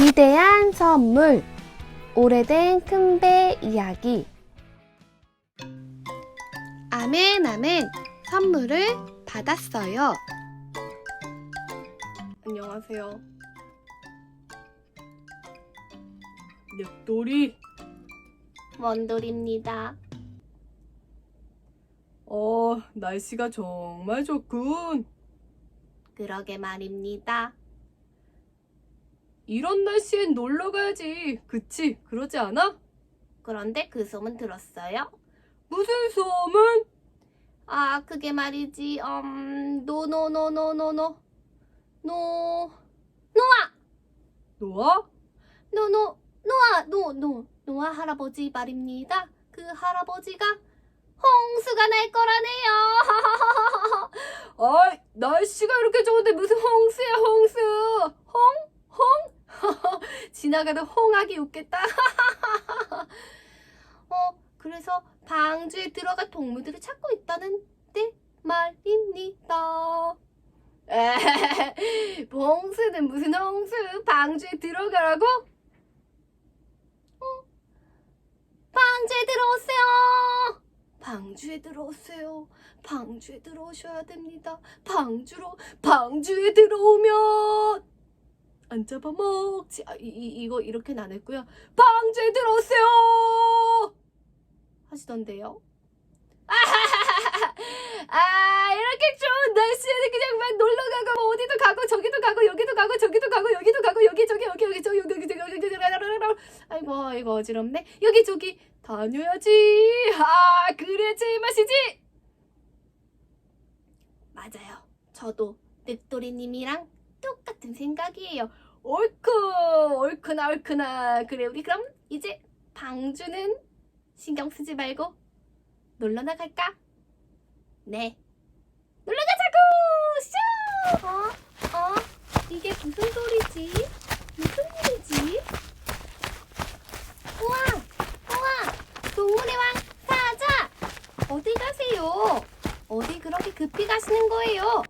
위대한 선물 오래된 큰 배 이야기 아멘 아멘 선물을 받았어요. 안녕하세요. 늑돌이. 원돌입니다. 어, 날씨가 정말 좋군. 그러게 말입니다. 이런 날씨엔 놀러 가야지. 그치? 그러지 않아? 그런데 그 소문 들었어요? 무슨 소문? 아, 그게 말이지. 음, 노노노노노노. 노 노아! 노아? 노노 노아 노노 노아 할아버지 말입니다. 그 할아버지가 홍수가 날 거라네요. 아이, 날씨가 이렇게 좋은데 무슨 홍수야, 홍수. 홍? 홍? 지나가는 홍학이 웃겠다. 어, 그래서 방주에 들어가 동물들을 찾고 있다는 데 말입니다. 에헤헤, 홍수는 무슨 홍수? 방주에 들어가라고? 방주에 들어오세요. 방주에 들어오세요. 방주에 들어오셔야 됩니다. 방주로 방주에 들어오면 안 잡아먹지. 아, 이, 이, 이거 이렇게는 안 했고요. 방주에 들어오세요. 하시던데요. 아, 이렇게 좋은 날씨에는 그냥 막 놀러 가고 뭐 어디도 가고 저기도 가고 여기도 가고 저기도 가고 여기도 가고 여기 저기 여기 여기 저기 여기 저기 여기 저기 아이고 이거 어지럽네 여기 저기 다녀야지 아 그래 제맛이지 맞아요. 저도 늑돌이님이랑 똑같은 생각이에요. 옳고 옳구나 옳구나 그래 우리 그럼 이제 방주는 신경 쓰지 말고 놀러 나갈까? 네. 놀러 가자고 쇼 어? 어? 이게 무슨 소리지? 무슨 일이지? 우와! 우와! 동물의 왕 사자! 어디 가세요? 어디 그렇게 급히 가시는 거예요?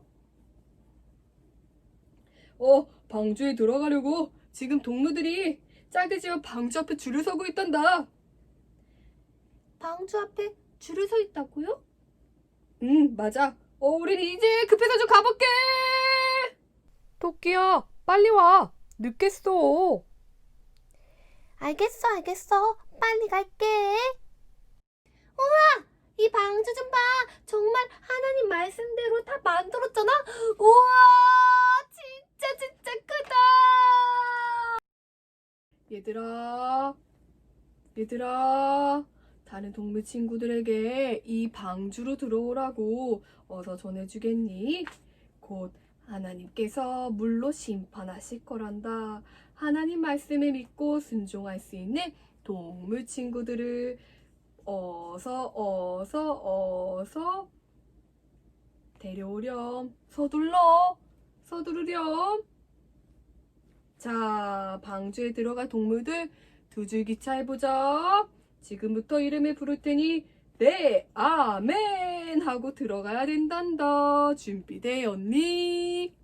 어, 방주에 들어가려고 지금 동무들이 짜게지어 방주 앞에 줄을 서고 있단다. 방주 앞에 줄을 서 있다고요? 응, 맞아. 어, 우린 이제 급해서 좀 가볼게. 토끼야, 빨리 와. 늦겠어. 알겠어, 알겠어. 빨리 갈게. 우와! 이 방주 좀 봐. 정말 하나님 말씀대로 다 만들었잖아. 우와! 얘들아, 얘들아, 다른 동물 친구들에게 이 방주로 들어오라고 어서 전해주겠니? 곧 하나님께서 물로 심판하실 거란다. 하나님 말씀을 믿고 순종할 수 있는 동물 친구들을 어서 어서 어서 데려오렴. 서둘러. 서두르렴. 자, 방주에 들어갈 동물들 두 줄 기차 해보자. 지금부터 이름을 부를 테니 네, 아멘 하고 들어가야 된단다. 준비되었니?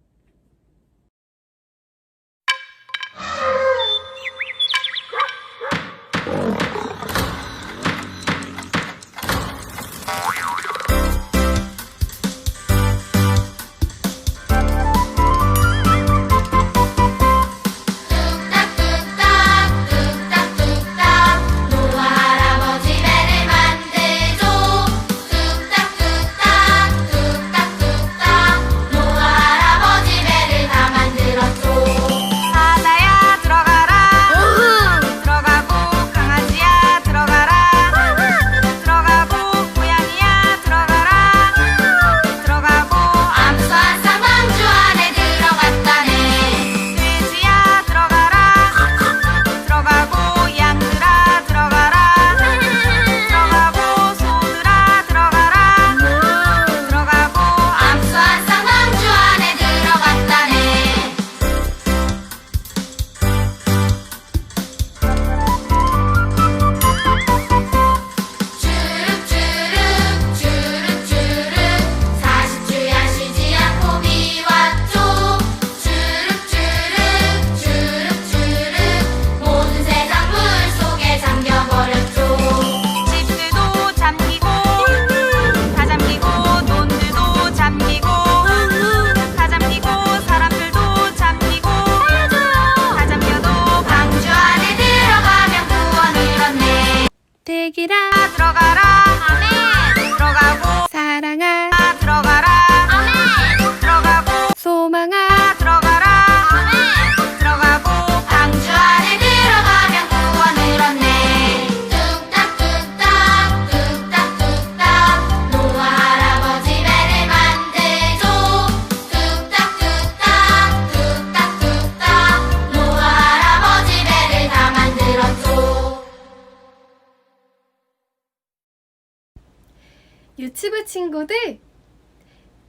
유치부 친구들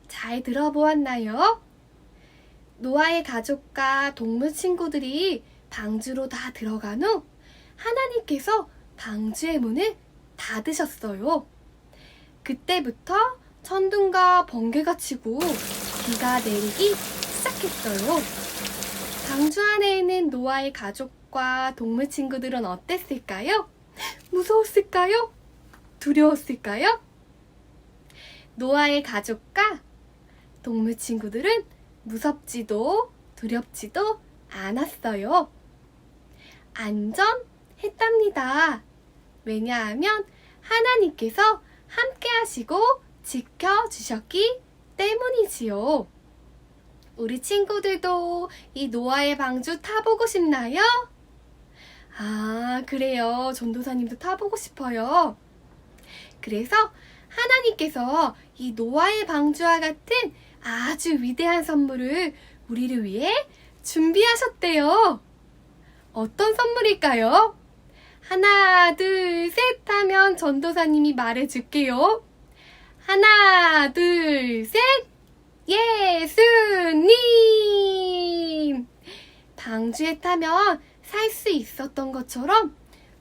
잘 들어보았나요? 노아의 가족과 동물 친구들이 방주로 다 들어간 후 하나님께서 방주의 문을 닫으셨어요. 그때부터 천둥과 번개가 치고 비가 내리기 시작했어요. 방주 안에 있는 노아의 가족과 동물 친구들은 어땠을까요? 무서웠을까요? 두려웠을까요? 노아의 가족과 동물 친구들은 무섭지도 두렵지도 않았어요. 안전했답니다. 왜냐하면 하나님께서 함께 하시고 지켜주셨기 때문이지요. 우리 친구들도 이 노아의 방주 타보고 싶나요? 아, 그래요. 전도사님도 타보고 싶어요. 그래서 하나님께서 이 노아의 방주와 같은 아주 위대한 선물을 우리를 위해 준비하셨대요. 어떤 선물일까요? 하나, 둘, 셋 하면 전도사님이 말해줄게요. 하나, 둘, 셋! 예수님! 방주에 타면 살 수 있었던 것처럼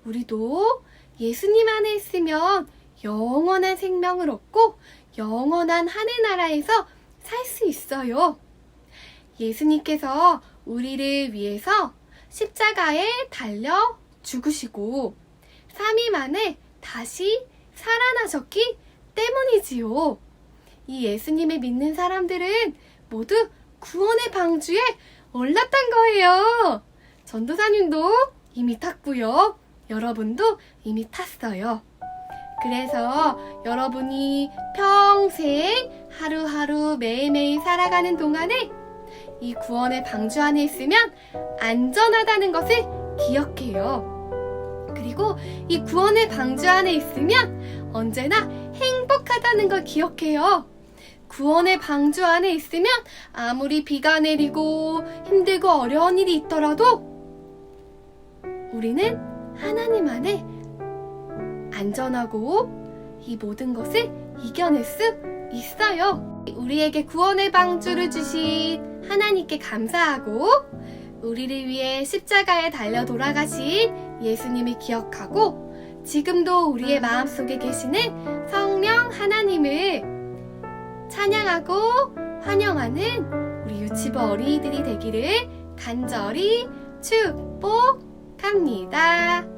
우리도 예수님 안에 있으면 영원한 생명을 얻고 영원한 하늘 나라에서 살 수 있어요. 예수님께서 우리를 위해서 십자가에 달려 죽으시고 3일 만에 다시 살아나셨기 때문이지요. 이 예수님을 믿는 사람들은 모두 구원의 방주에 올랐단 거예요. 전도사님도 이미 탔고요. 여러분도 이미 탔어요. 그래서 여러분이 평생 하루하루 매일매일 살아가는 동안에 이 구원의 방주 안에 있으면 안전하다는 것을 기억해요. 그리고 이 구원의 방주 안에 있으면 언제나 행복하다는 걸 기억해요. 구원의 방주 안에 있으면 아무리 비가 내리고 힘들고 어려운 일이 있더라도 우리는 하나님 안에 안전하고 이 모든 것을 이겨낼 수 있어요. 우리에게 구원의 방주를 주신 하나님께 감사하고 우리를 위해 십자가에 달려 돌아가신 예수님을 기억하고 지금도 우리의 마음속에 계시는 성령 하나님을 찬양하고 환영하는 우리 유치부 어린이들이 되기를 간절히 축복합니다.